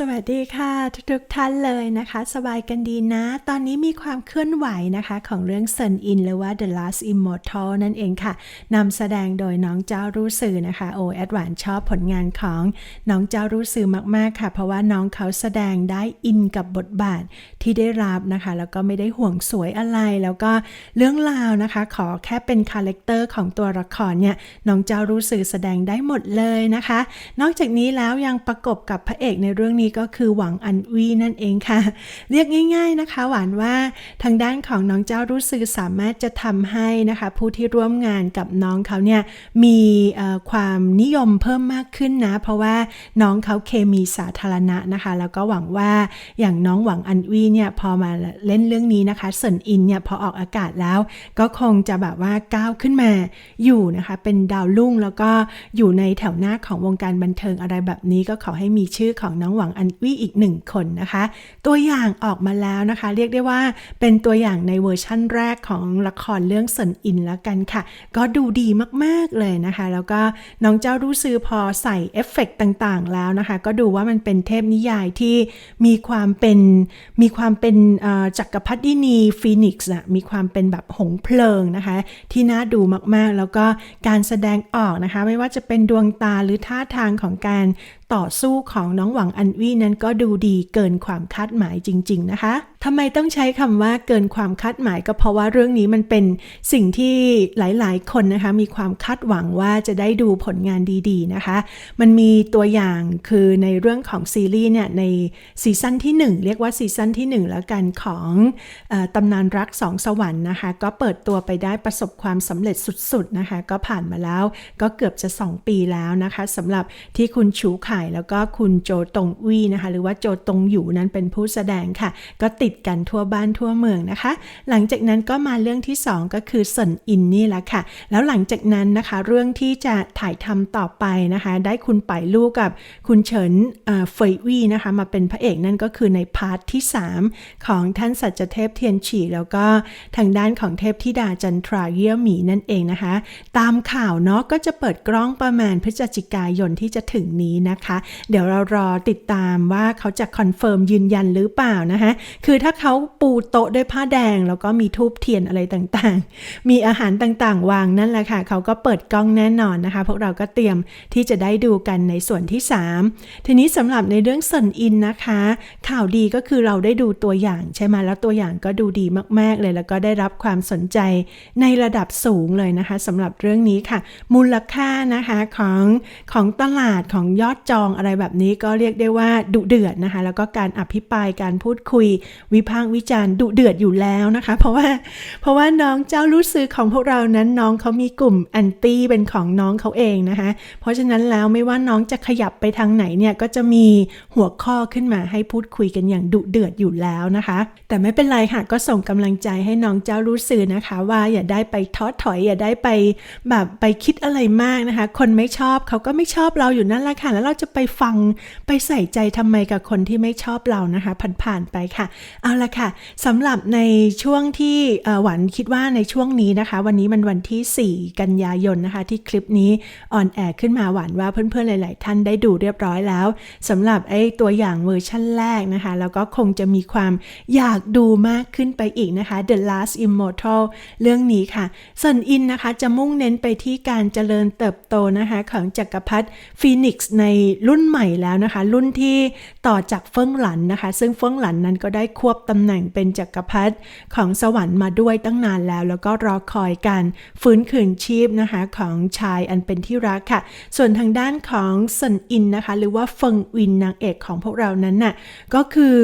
สวัสดีค่ะ ทุกๆท่านเลยนะคะ สบายกันดีนะ ตอนนี้มีความเคลื่อนไหวนะคะ ของเรื่อง Sun In หรือว่า The Last Immortal นั่นเองค่ะนำแสดงโดยน้องเจ้ารู้สื่อนะคะ โอแอดวานชอบผลงานของน้องเจ้ารู้สื่อมากๆค่ะ เพราะว่าน้องเขาแสดงได้อินกับบทบาทที่ได้รับนะคะ แล้วก็ไม่ได้ห่วงสวยอะไร แล้วก็เรื่องราวนะคะ ขอแค่เป็นคาแรคเตอร์ของตัวละครเนี่ยน้องเจ้ารู้สื่อแสดงได้หมดเลยนะคะ นอกจากนี้แล้วยังประกบกับพระเอกในเรื่องนี้ก็คือหวังอันวีนั่นเองค่ะ เรียกง่าย ๆนะคะ หวานว่าทางด้านของน้องเจ้ารู้สึกสามารถจะทำให้นะคะ ผู้ที่ร่วมงานกับน้องเขาเนี่ยมีความนิยมเพิ่มมากขึ้นนะ เพราะว่าน้องเขาเคมีสาธารณะนะคะ แล้วก็หวังว่าอย่างน้องหวังอันวีเนี่ยพอมาเล่นเรื่องนี้นะคะเซินอินเนี่ยพอออกอากาศแล้วก็คงจะแบบว่าก้าวขึ้นมาอยู่นะคะ เป็นดาวรุ่งแล้วก็อยู่ในแถวหน้าของวงการบันเทิงอะไรแบบนี้ก็ขอให้มีชื่อของน้องหวังอันวีอีกหนึ่งคนนะคะ ตัวอย่างออกมาแล้วนะคะ เรียกได้ว่าเป็นตัวอย่างในเวอร์ชั่นแรกของละครเรื่องเซินอินแล้วกันค่ะ ก็ดูดีมากๆเลยนะคะ แล้วก็น้องเจ้ารู้ซื้อพอใส่เอฟเฟกต์ต่างๆ แล้วนะคะ ก็ดูว่ามันเป็นเทพนิยายที่มีความเป็นมีความเป็นจักรพรรดินีฟีนิกซ์อะมีความเป็นแบบหงเพลิงนะคะ ที่น่าดูมากๆ แล้วก็การแสดงออกนะคะ ไม่ว่าจะเป็นดวงตาหรือท่าทางของการต่อสู้ของน้องหวังอันวี่นั้นก็ดูดีเกินความคาดหมายจริง ๆ นะคะ ทำไมต้องใช้คำว่าเกินความคาดหมายก็เพราะว่าเรื่องนี้มันเป็นสิ่งที่หลายๆ คนนะคะ มีความคาดหวังว่าจะได้ดูผลงานดีๆนะคะ มันมีตัวอย่างคือในเรื่องของซีรีส์เนี่ยในซีซั่นที่ 1 เรียกว่าซีซั่นที่ 1 แล้วกันของอตำนานรักสองสวรรค์นะคะ ก็เปิดตัวไปได้ประสบความสำเร็จสุดๆนะคะ ก็ผ่านมาแล้วก็เกือบจะ 2 ปีแล้วนะคะสำหรับที่คุณชูไข่แล้วก็คุณโจตงวีนะคะ หรือว่าโจตงอยู่นั้นเป็นผู้แสดงค่ะ ก็ติดกันทั่วบ้านทั่วเมืองนะคะ หลังจากนั้นก็มาเรื่องที่ 2 ก็คือเซินอินนี่แหละค่ะ แล้วหลังจากนั้นนะคะเรื่องที่จะถ่ายทำต่อไปนะคะ ได้คุณไปลูกกับคุณเฉินเอ่อเฟยวี่นะคะมาเป็นพระเอกนั่นก็คือในพาร์ทที่ 3 ของท่านสัจเทพเทียนฉีแล้วก็ทางด้านของเทพธิดาจันทราเยี่ยหมีนั่นเองนะคะ ตามข่าวเนาะก็จะเปิดกล้องประมาณพฤศจิกายนที่จะถึงนี้นะคะ เดี๋ยวเรารอติดตามว่าเขาจะคอนเฟิร์มยืนยันหรือเปล่านะคะคือถ้าเขาปูโต๊ะด้วยผ้าแดง แล้วก็มีทูบเทียนอะไรต่างๆ มีอาหารต่างๆ วางนั่นแหละค่ะ เขาก็เปิดกล้องแน่นอนนะคะ พวกเราก็เตรียมที่จะได้ดูกันในส่วนที่ 3 ทีนี้สำหรับในเรื่องเซนอินนะคะ ข่าวดีก็คือเราได้ดูตัวอย่างใช่ไหมแล้วตัวอย่างก็ดูดีมากๆเลย แล้วก็ได้รับความสนใจในระดับสูงเลยนะคะสำหรับเรื่องนี้ค่ะ มูลค่านะคะของของตลาดของยอดจองอะไรแบบนี้ก็เรียกได้ว่าดุเดือดนะคะ แล้วก็การอภิปรายการพูดคุยวิพากษ์วิจารณ์ดุเดือดอยู่แล้วนะคะ เพราะว่าเพราะว่าน้องเจ้ารู้สึกของพวกเรานั้นน้องเขามีกลุ่มแอนตี้เป็นของน้องเขาเองนะคะ เพราะฉะนั้นแล้วไม่ว่าน้องจะขยับไปทางไหนเนี่ยก็จะมีหัวข้อขึ้นมาให้พูดคุยกันอย่างดุเดือดอยู่แล้วนะคะ แต่ไม่เป็นไรค่ะก็ส่งกำลังใจให้น้องเจ้ารู้สึกนะคะ ว่าอย่าได้ไปท้อถอยอย่าได้ไปแบบไปคิดอะไรมากนะคะ คนไม่ชอบเขาก็ไม่ชอบเราอยู่นั่นแหละค่ะแล้วเราจะไปฟังไปใส่ใจทำไมกับคนที่ไม่ชอบเรานะคะผ่านๆไปค่ะเอาละค่ะสำหรับในช่วงที่หวันคิดว่าในช่วงนี้นะคะ วันนี้มันวันที่ 4 กันยายนนะคะ ที่คลิปนี้ออนแอร์ขึ้นมาหวันว่าเพื่อนๆหลาย ๆ ท่านได้ดูเรียบร้อยแล้วสำหรับไอ้ตัวอย่างเวอร์ชั่นแรกนะคะ แล้วก็คงจะมีความอยากดูมากขึ้นไปอีกนะคะ The Last Immortal เรื่องนี้ค่ะส่วนอินนะคะจะมุ่งเน้นไปที่การเจริญเติบโตนะคะของจักรพรรดิฟีนิกซ์ในรุ่นใหม่แล้วนะคะ รุ่นที่ ต่อจากเฟิงหลันนะคะ ซึ่งเฟิงหลันนั้นก็ได้ควบตำแหน่งเป็นจักรพรรดิของสวรรค์มาด้วยตั้งนานแล้ว แล้วก็รอคอยการฟื้นคืนชีพนะคะของชายอันเป็นที่รักค่ะ ส่วนทางด้านของซันอินนะคะ หรือว่าเฟิงวินนางเอกของพวกเรานั้นน่ะก็คือ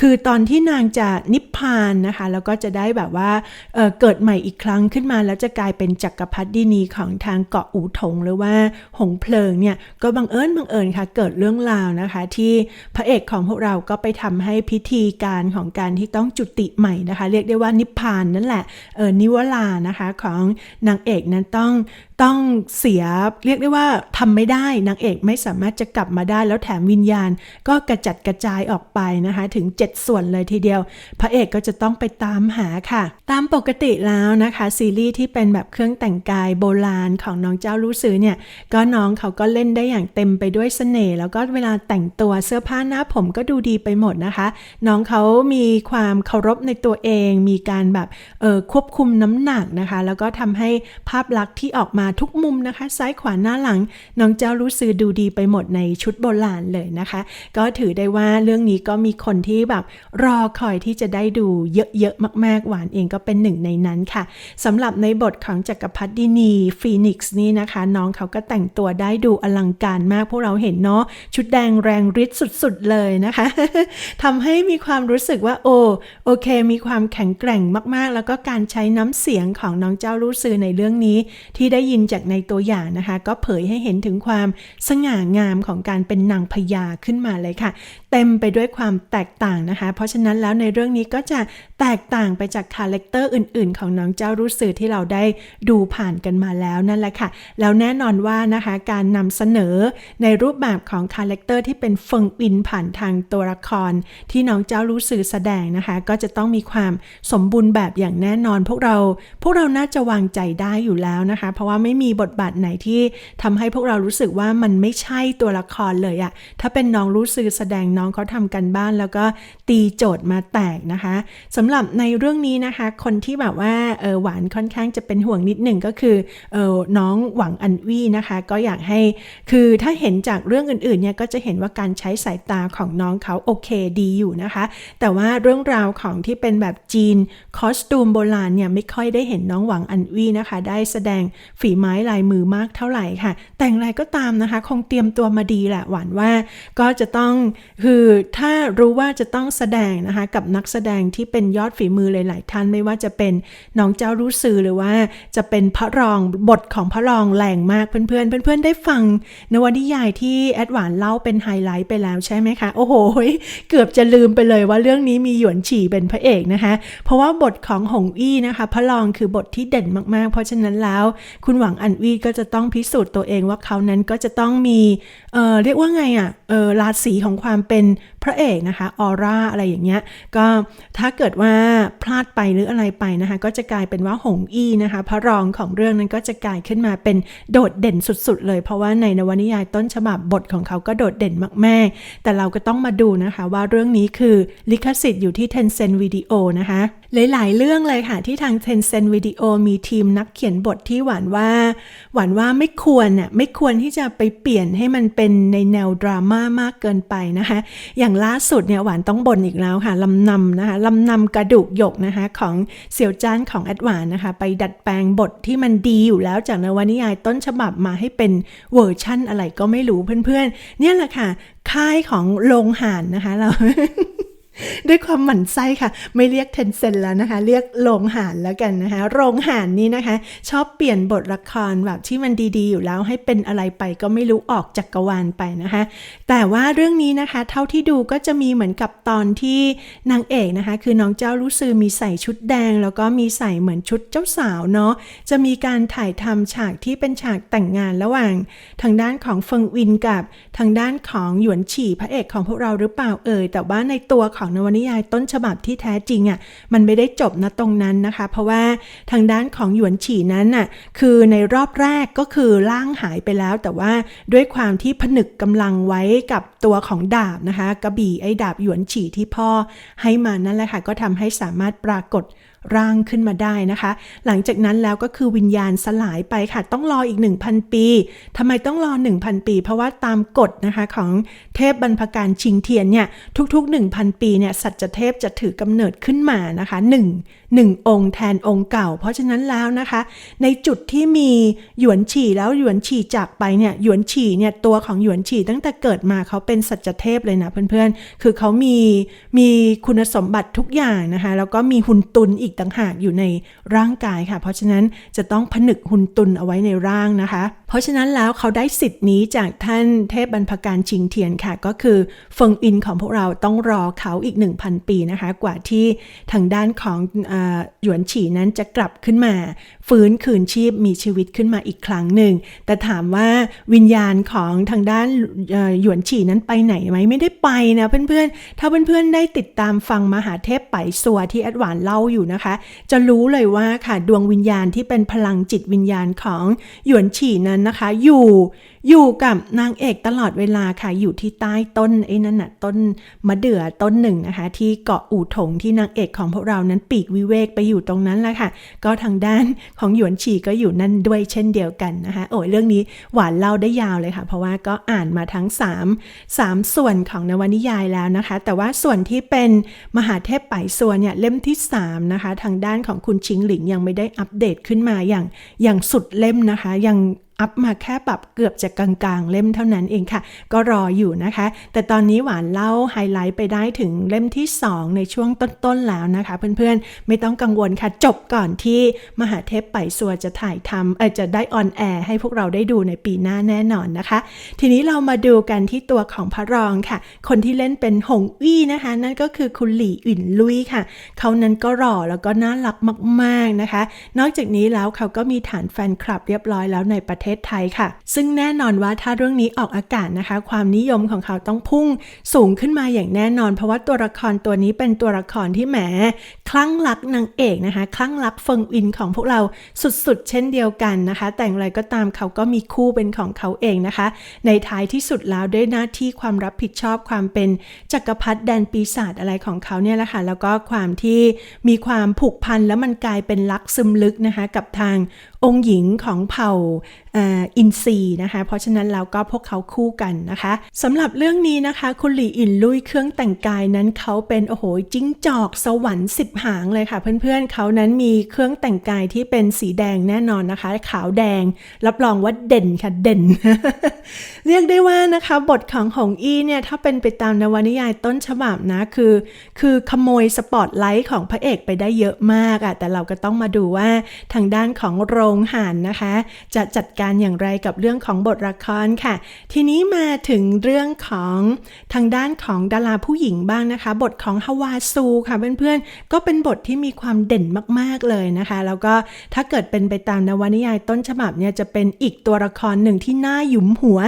คือตอนที่นางจะนิพพานนะคะแล้วก็จะได้แบบว่าเอ่อเกิดใหม่อีกครั้งขึ้นมา แล้วจะกลายเป็นจักรพรรดินีของทางเกาะอูถงหรือว่าหงเพลิงเนี่ยก็บังเอิญบังเอิญค่ะเกิดเรื่องราวนะคะ ที่พระเเอกของพวกเราก็ไปทำให้พิธีการของการที่ต้องจุติใหม่นะคะ เรียกได้ว่านิพพานนั่นแหละเออนิวลานะคะของนางเอกนั้นต้อง ต้องเสียเรียกได้ว่าทำไม่ได้นางเอกไม่สามารถจะกลับมาได้ แล้วแถมวิญญาณ ก็กระจัดกระจายออกไปนะคะถึง 7 ส่วนเลยทีเดียว พระเอกก็จะต้องไปตามหาค่ะ ตามปกติแล้วนะคะซีรีส์ที่เป็นแบบเครื่องแต่งกายโบราณของน้องเจ้ารู้ซื้อเนี่ยก็น้องเขาก็เล่นได้อย่างเต็มไปด้วยเสน่ห์แล้วก็เวลาแต่งตัวเสื้อผ้าหน้าผมก็ดูดีไปหมดนะคะ น้องเขามีความเคารพในตัวเอง มีการแบบเออควบคุมน้ำหนักนะคะ แล้วก็ทำให้ภาพลักษณ์ที่ออกมาทุกมุมนะคะ ซ้ายขวาหน้าหลัง น้องเจ้ารู้ซื้อดูดีไปหมดในชุดโบราณเลยนะคะ ก็ถือได้ว่าเรื่องนี้ก็มีคนที่แบบรอคอยที่จะได้ดูเยอะๆมากๆ หวานเองก็เป็นหนึ่งในนั้นค่ะสำหรับในบทของจักรพรรดินีฟีนิกซ์นี่นะคะ น้องเขาก็แต่งตัวได้ดูอลังการมากพวกเราเห็นเนาะชุดแดงแรงฤทธิ์สุดๆเลยนะคะทำให้มีความรู้สึกว่าโอ้โอเค มีความแข็งแกร่งมากๆ แล้วก็การใช้น้ำเสียงของน้องเจ้ารู้ซือในเรื่องนี้ที่ได้ยินจากในตัวอย่างนะคะ ก็เผยให้เห็นถึงความสง่างามของการเป็นนางพญาขึ้นมาเลยค่ะ เต็มไปด้วยความแตกต่างนะคะ เพราะฉะนั้นแล้วในเรื่องนี้ก็จะแตกต่างไปจากคาแรคเตอร์อื่น ๆ ของน้องเจ้ารู้สึกที่เราได้ดูผ่านกันมาแล้วนั่นแหละค่ะ แล้วแน่นอนว่านะคะการนำเสนอในรูปแบบของคาแรคเตอร์ที่เป็นเฟิงอินผ่านทางตัวละคร ที่น้องเจ้ารู้สึกแสดงนะคะ ก็จะต้องมีความสมบูรณ์แบบอย่างแน่นอน พวกเราพวกเราน่าจะวางใจได้อยู่แล้วนะคะ เพราะว่าไม่ไมีบทบาทไหนที่ทำให้พวกเรารู้สึกว่ามันไม่ใช่ตัวละครเลยอะถ้าเป็นน้องรู้สึกแสดงน้องเขาทำกันบ้านแล้วก็ตีโจทย์มาแตกนะคะสำหรับในเรื่องนี้นะคะ คนที่แบบว่าเออหวานค่อนข้างจะเป็นห่วงนิดหนึ่งก็คือเออน้องหวังอันวี่นะคะ ก็อยากให้คือถ้าเห็นจากเรื่องอื่นๆเนี่ยก็จะเห็นว่าการใช้สายตาของน้องเขาโอเคดีอยู่นะคะ แต่ว่าเรื่องราวของที่เป็นแบบจีนคอสตูมโบราณเนี่ยไม่ค่อยได้เห็นน้องหวังอันวี่นะคะ ได้แสดงฝีไม้ลายมือมากเท่าไหร่ค่ะ แต่งไรก็ตามนะคะ คงเตรียมตัวมาดีแหละหวานว่าก็จะต้องคือถ้ารู้ว่าจะต้องแสดงนะคะ กับนักแสดงที่เป็นยอดฝีมือหลาย ๆ ท่านไม่ว่าจะเป็นน้องเจ้ารู้สื่อหรือว่าจะเป็นพระรองบทของพระรองแรงมากเพื่อน ๆ เพื่อน ๆ ได้ฟัง นวนิยายที่แอดหวานเล่าเป็นไฮไลท์ไปแล้วใช่ไหมคะ โอ้โห เกือบจะลืมไปเลยว่าเรื่องนี้มีหยวนฉี่เป็นพระเอกนะคะ เพราะว่าบทของหงอี้นะคะ พระรองคือบทที่เด่นมาก ๆ เพราะฉะนั้นแล้ว คุณหวังอันวีก็จะต้องพิสูจน์ตัวเองว่าเขานั้นก็จะต้องมี เอ่อเรียกว่าไงอะ่ะ เออราศีของความเป็นพระเอกนะคะออร่าอะไรอย่างเงี้ยก็ถ้าเกิดว่าพลาดไปหรืออะไรไปนะคะ ก็จะกลายเป็นว่าหงอี้นะคะพระรองของเรื่องนั้นก็จะกลายขึ้นมาเป็นโดดเด่นสุดๆ เลย เพราะว่าในนวนิยายต้นฉบับบทของเขาก็โดดเด่นมากๆ แต่เราก็ต้องมาดูนะคะว่าเรื่องนี้คือลิขสิทธิ์อยู่ที่ Tencent Video นะคะ หลายๆ เรื่องเลยค่ะที่ทาง Tencent Video มีทีมนักเขียนบทที่หวานว่า หวานว่าไม่ควรน่ะไม่ควรที่จะไปเปลี่ยนให้มันเป็นในแนวดราม่ามากเกินไปนะคะอย่างล่าสุดเนี่ยหวานต้องบ่นอีกแล้วค่ะลำนำนะคะลำนำกระดูกหยกนะคะของเสี่ยวจ้านของแอดหวานนะคะ ไปดัดแปลงบทที่มันดีอยู่แล้วจากนวนิยายต้นฉบับมาให้เป็นเวอร์ชั่นอะไรก็ไม่รู้เพื่อนๆ เนี่ยแหละค่ะ ค่ายของโรงหานนะคะเรา ด้วยความหมั่นไส้ค่ะ ไม่เรียกเทนเซนแล้วนะคะ เรียกโรงหานแล้วกันนะคะ โรงหานนี่นะคะ ชอบเปลี่ยนบทละครแบบที่มันดีๆ อยู่แล้วให้เป็นอะไรไปก็ไม่รู้ออกจากกรวาลไปนะคะ แต่ว่าเรื่องนี้นะคะ เท่าที่ดูก็จะมีเหมือนกับตอนที่นางเอกนะคะ คือน้องเจ้ารู้ซือมีใส่ชุดแดง แล้วก็มีใส่เหมือนชุดเจ้าสาวเนาะจะมีการถ่ายทำฉากที่เป็นฉากแต่งงานระหว่าง ทางด้านของเฟิงวินกับทางด้านของหยวนฉี่พระเอกของพวกเราหรือเปล่าเอ่ยแต่ว่าในตัวของนวนิยายต้นฉบับที่แท้จริงอะ่ะมันไม่ได้จบนะตรงนั้นนะคะ เพราะว่าทางด้านของหยวนฉี่นั้นน่ะคือในรอบแรกก็คือล่างหายไปแล้ว แต่ว่าด้วยความที่ผนึกกำลังไว้กับตัวของดาบนะคะ กระบี่ไอ้ดาบหยวนฉี่ที่พ่อให้มานั่นแหละค่ะก็ทำให้สามารถปรากฏ ร่างขึ้นมาได้นะคะ หลังจากนั้นแล้วก็คือวิญญาณสลายไปค่ะ ต้องรออีก 1,000 ปีทำไมต้องรอ 1,000 ปี เพราะว่าตามกฎนะคะของเทพบรรพการชิงเทียนเนี่ยทุก ๆ 1,000 ปีเนี่ยสัจเทพจะถือกำเนิดขึ้นมานะคะ1 1 องค์แทนองค์เก่า เพราะฉะนั้นแล้วนะคะ ในจุดที่มีหยวนฉี่แล้วหยวนฉี่จากไปเนี่ยหยวนฉี่เนี่ยตัวของหยวนฉี่ตั้งแต่เกิดมาเขาเป็นสัจเทพเลยนะเพื่อนๆ คือเขามีมีคุณสมบัติทุกอย่างนะคะแล้วก็มีหุนตุนอีกต่างหากอยู่ในร่างกายค่ะ เพราะฉะนั้นจะต้องผนึกหุนตุนเอาไว้ในร่างนะคะ เพราะฉะนั้นแล้วเขาได้สิทธิ์นี้จากท่านเทพบรรพการชิงเทียนค่ะ ก็คือเฟิงอินของพวกเราต้องรอเขาอีก 1,000 ปีนะคะ กว่าที่ทางด้านของอหยวนฉีนั้นจะกลับขึ้นมา ฟื้นคืนชีพมีชีวิตขึ้นมาอีกครั้งหนึ่ง แต่ถามว่าวิญญาณของทางด้านหยวนฉีนั้นไปไหนไหมไม่ได้ไปนะเพื่อนๆ ถ้าเพื่อนๆได้ติดตามฟังมหาเทพไปสัวที่แอดวานเล่าอยู่นะคะ จะรู้เลยว่าค่ะดวงวิญญาณที่เป็นพลังจิตวิญญาณของหยวนฉีนั้นนะคะ อยู่ อยู่กับนางเอกตลอดเวลาค่ะอยู่ที่ใต้ต้นไอ้นั่นน่ะต้นมะเดื่อต้นหนึ่งนะคะ ที่เกาะอู่ถงที่นางเอกของพวกเรานั้นปีกวิเวกไปอยู่ตรงนั้นแหละค่ะ ก็ทางด้านของหยวนฉีก็อยู่นั่นด้วยเช่นเดียวกันนะคะ โอ้ยเรื่องนี้หวานเล่าได้ยาวเลยค่ะ เพราะว่าก็อ่านมาทั้ง 3 3 ส่วนของนวนิยายแล้วนะคะ แต่ว่าส่วนที่เป็นมหาเทพไปส่วนเนี่ยเล่มที่ 3 นะคะ ทางด้านของคุณชิงหลิงยังไม่ได้อัปเดตขึ้นมาอย่างอย่างสุดเล่มนะคะยัง อัพมาแค่ปรับเกือบจะกลางๆ เล่มเท่านั้นเองค่ะ ก็รออยู่นะคะ แต่ตอนนี้หวานเล่าไฮไลท์ไปได้ถึงเล่มที่ 2 ในช่วงต้นๆแล้วนะคะ เพื่อนๆ ไม่ต้องกังวลค่ะ จบก่อนที่มหาเทพไปสัวจะถ่ายทำเออจะได้ออนแอร์ให้พวกเราได้ดูในปีหน้าแน่นอนนะคะ ทีนี้เรามาดูกันที่ตัวของพระรองค่ะ คนที่เล่นเป็นหงอี้นะคะ นั่นก็คือคุณหลี่อิ่นลุยค่ะ เขานั้นก็หล่อแล้วก็น่ารักมาก ๆนะคะ นอกจากนี้แล้วเขาก็มีฐานแฟนคลับเรียบร้อยแล้วในประเทศไทยค่ะ ซึ่งแน่นอนว่าถ้าเรื่องนี้ออกอากาศนะคะ ความนิยมของเขาต้องพุ่งสูงขึ้นมาอย่างแน่นอน เพราะว่าตัวละครตัวนี้เป็นตัวละครที่แหมคลั่งรักนางเอกนะคะคลั่งรักเฟิงอินของพวกเราสุดๆ เช่นเดียวกันนะคะ แต่อย่างไรก็ตามเขาก็มีคู่เป็นของเขาเองนะคะ ในท้ายที่สุดแล้วด้วยหน้าที่ความรับผิดชอบความเป็นจักรพรรดิแดนปีศาจอะไรของเขาเนี่ยแหละค่ะแล้วก็ความที่มีความผูกพันแล้วมันกลายเป็นรักซึมลึกนะคะ กับทางองค์หญิงของเผ่าอินซีนะคะ เพราะฉะนั้นแล้วก็พวกเขาคู่กันนะคะสำหรับเรื่องนี้นะคะ คุณหลี่อินลุยเครื่องแต่งกายนั้นเขาเป็นโอ้โหจิ้งจอกสวรรค์สิบหางเลยค่ะ เพื่อนๆเขานั้นมีเครื่องแต่งกายที่เป็นสีแดงแน่นอนนะคะ ขาวแดง รับรองว่าเด่นค่ะเด่น เรียกได้ว่านะคะบทของหงอี้เนี่ยถ้าเป็นไปตามนวนิยายต้นฉบับนะคือ คือขโมยสปอตไลท์ของพระเอกไปได้เยอะมากอะแต่เราก็ต้องมาดูว่าทางด้านของโรงหานนะคะ จะจัดการอย่างไรกับเรื่องของบทละครค่ะ ทีนี้มาถึงเรื่องของทางด้านของดาราผู้หญิงบ้างนะคะ บทของฮาวาซูค่ะเพื่อนๆ ก็เป็นบทที่มีความเด่นมากๆเลยนะคะ แล้วก็ถ้าเกิดเป็นไปตามนวนิยายต้นฉบับเนี่ยจะเป็นอีกตัวละครหนึ่งที่น่าหยุมหัว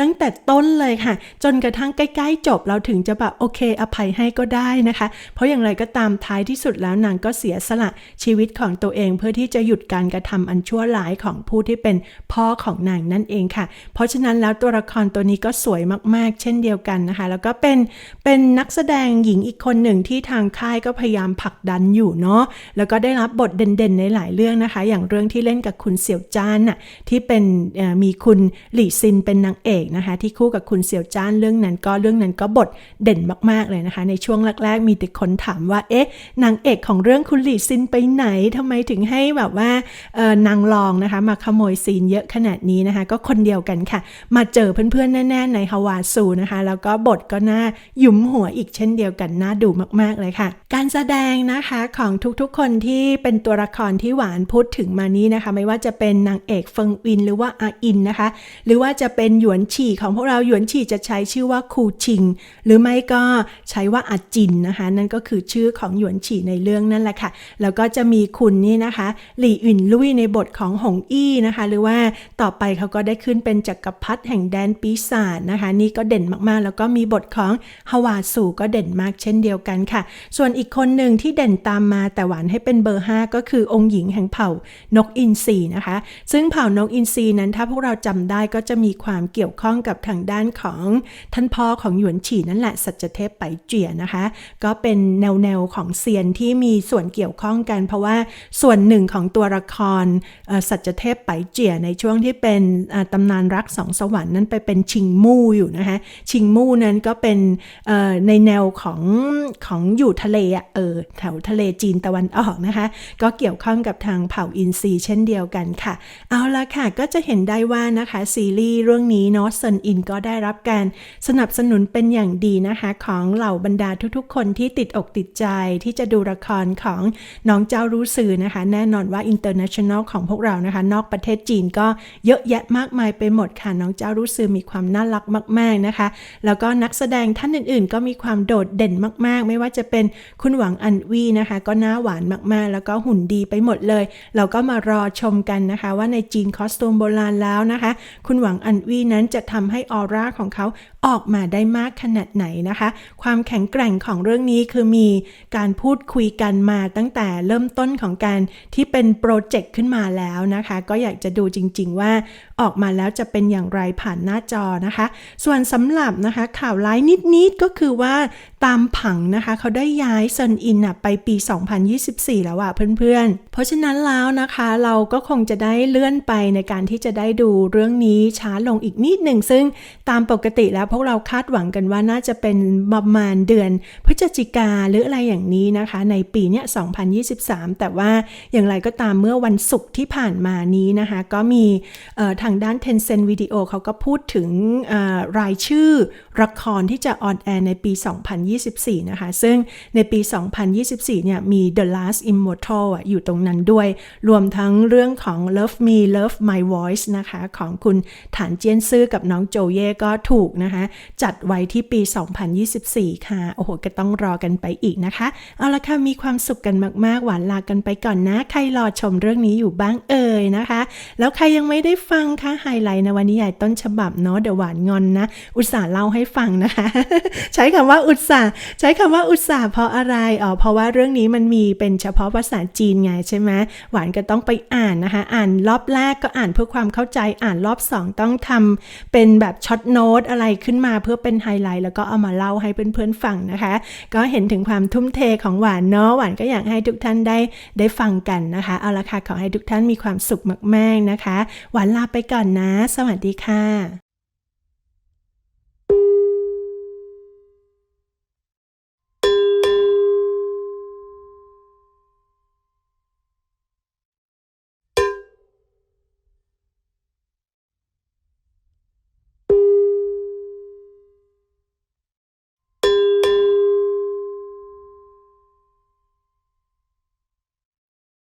ตั้งแต่ต้นเลยค่ะ จนกระทั่งใกล้ๆ จบเราถึงจะแบบโอเคอภัยให้ก็ได้นะคะ เพราะอย่างไรก็ตามท้ายที่สุดแล้วนางก็เสียสละชีวิตของตัวเองเพื่อที่จะหยุดการกระทำอันชั่วร้ายของผู้ที่เป็นพ่อของนางนั่นเองค่ะ เพราะฉะนั้นแล้วตัวละครตัวนี้ก็สวยมากๆ เช่นเดียวกันนะคะ แล้วก็เป็นเป็นนักแสดงหญิงอีกคนหนึ่งที่ทางค่ายก็พยายามผลักดันอยู่เนาะแล้วก็ได้รับบทเด่นๆ ในหลายเรื่องนะคะ อย่างเรื่องที่เล่นกับคุณเสี่ยวจ้านน่ะที่เป็นมีคุณหลี่ซินเป็นนางเอกนะคะ ที่คู่กับคุณเสี่ยวจ้านเรื่องนั้นก็เรื่องนั้นก็บทเด่นมากๆเลยนะคะ ในช่วงแรกๆ มีแต่คนถามว่าเอ๊ะนางเอกของเรื่องคุณหลี่ซินไปไหนทำไมถึงให้แบบว่านางรองนะคะ มาขโมยซีนเยอะขนาดนี้นะคะ ก็คนเดียวกันค่ะ มาเจอเพื่อนๆแน่ๆในฮาวาซูนะคะ แล้วก็บทก็น่าหยุมหัวอีกเช่นเดียวกันน่าดูมากๆเลยค่ะ การแสดงนะคะของทุกๆคนที่เป็นตัวละครที่หวานพูดถึงมานี้นะคะ ไม่ว่าจะเป็นนางเอกเฟิงอินหรือว่าอาอินนะคะ หรือว่าจะเป็นหยวนฉี่ของพวกเราหยวนฉี่จะใช้ชื่อว่าคูชิง หรือไม่ก็ใช้ว่าอาจินนะคะ นั่นก็คือชื่อของหยวนฉี่ในเรื่องนั่นแหละค่ะ แล้วก็จะมีคุณนี่นะคะ หลี่อินลุยในบทของหงอี้นะคะ หรือว่าต่อไปเขาก็ได้ขึ้นเป็นจักรพรรดิแห่งแดนปีศาจนะคะ นี่ก็เด่นมากๆ แล้วก็มีบทของฮาวาสูก็เด่นมากเช่นเดียวกันค่ะ ส่วนอีกคนหนึ่งที่เด่นตามมาแต่หวานให้เป็นเบอร์ 5 ก็คือองค์หญิงแห่งเผ่านกอินทรีนะคะ ซึ่งเผ่านกอินทรีนั้นถ้าพวกเราจำได้ก็จะมีความเกี่ยวข้องกับทางด้านของท่านพ่อของหยวนฉีนั่นแหละสัจเทพไปเจียนะคะ ก็เป็นแนวแนวๆของเซียนที่มีส่วนเกี่ยวข้องกัน เพราะว่าส่วนหนึ่งของตัวละครสัจเทพไปเจียในช่วงที่เป็นตำนานรักสองสวรรค์นั้นไปเป็นชิงมู่อยู่นะคะชิงมู่นั้นก็เป็นในแนวของของอยู่ทะเลอะเออแถวทะเลจีนตะวันออกนะคะก็เกี่ยวข้องกับทางเผ่าอินซีเช่นเดียวกันค่ะ เอาละค่ะก็จะเห็นได้ว่านะคะซีรีส์เรื่องนี้เนาะเซินอินก็ได้รับการสนับสนุนเป็นอย่างดีนะคะของเหล่าบรรดาทุกๆ คนที่ติดอกติดใจที่จะดูละครของน้องเจ้ารู้สื่อนะคะ แน่นอนว่าอินเตอร์เนชั่นแนลของพวกเรานะคะ นอกประเทศจีนก็เยอะแยะมากมายไปหมดค่ะน้องเจ้ารู้สื่อมีความน่ารักมาก ๆนะคะ แล้วก็นักแสดงท่านอื่นๆ ก็มีความโดดเด่นมาก ๆ ไม่ว่าจะเป็นคุณหวังอันวีนะคะ ก็หน้าหวานมากๆ แล้วก็หุ่นดีไปหมดเลย เราก็มารอชมกันนะคะ ว่าในจีนคอสตูมโบราณแล้วนะคะ คุณหวังอันวีนั้นจะทำให้ออร่าของเขาออกมาได้มากขนาดไหนนะคะ ความแข็งแกร่งของเรื่องนี้คือมีการพูดคุยกันมาตั้งแต่เริ่มต้นของการที่เป็นโปรเจกต์ขึ้นมาแล้วนะคะ ก็อยากจะดูจริงๆว่า ออกมาแล้วจะเป็นอย่างไรผ่านหน้าจอนะคะ ส่วนสำหรับนะคะข่าวร้ายนิด ๆ ก็คือว่าตามผังนะคะเขาได้ย้ายเซนอินไปปี 2024 แล้วอะเพื่อน ๆ เพราะฉะนั้นแล้วนะคะเราก็คงจะได้เลื่อนไปในการที่จะได้ดูเรื่องนี้ช้าลงอีกนิดหนึ่ง ซึ่งตามปกติแล้วพวกเราคาดหวังกันว่าน่าจะเป็นประมาณเดือนพฤศจิกาหรืออะไรอย่างนี้นะคะ ในปีเนี้ย 2023 แต่ว่าอย่างไรก็ตามเมื่อวันศุกร์ที่ผ่านมานี้นะคะ ก็มีเอ่อทางด้าน Tencent Video เขาก็พูดถึงรายชื่อละครที่จะออนแอร์ในปี 2024 นะคะ ซึ่งในปี 2024 เนี่ยมี The Last Immortal อะอยู่ตรงนั้นด้วย รวมทั้งเรื่องของ Love Me Love My Voice นะคะ ของคุณฐานเจียนซื่อกับน้องโจเย่ก็ถูกนะคะ จัดไว้ที่ปี 2024 ค่ะ โอ้โห ก็ต้องรอกันไปอีกนะคะ เอาละค่ะ มีความสุขกันมาก ๆ หวานลากันไปก่อนนะ ใครรอชมเรื่องนี้อยู่บ้างเอ่ยนะคะ แล้วใครยังไม่ได้ฟังคะไฮไลท์ในวันนี้ใหญ่ต้นฉบับเนาะเดี๋ยวหวานงอนนะ อุตส่าห์เล่าให้ฟังนะคะ ใช้คำว่าอุตส่าห์ใช้คำว่าอุตส่าห์เพราะอะไรอ๋อเพราะว่าเรื่องนี้มันมีเป็นเฉพาะภาษาจีนไงใช่ไหมหวานก็ต้องไปอ่านนะคะ อ่านรอบแรกก็อ่านเพื่อความเข้าใจอ่านรอบสองต้องทำเป็นแบบช็อตโน้ตอะไรขึ้นมาเพื่อเป็นไฮไลท์แล้วก็เอามาเล่าให้เพื่อนๆฟังนะคะ ก็เห็นถึงความทุ่มเทของหวานเนาะหวานก็อยากให้ทุกท่านได้ได้ฟังกันนะคะเอาละค่ะขอให้ทุกท่านมีความสุขมากๆนะคะ หวานลาไปไปก่อนนะ สวัสดีค่ะ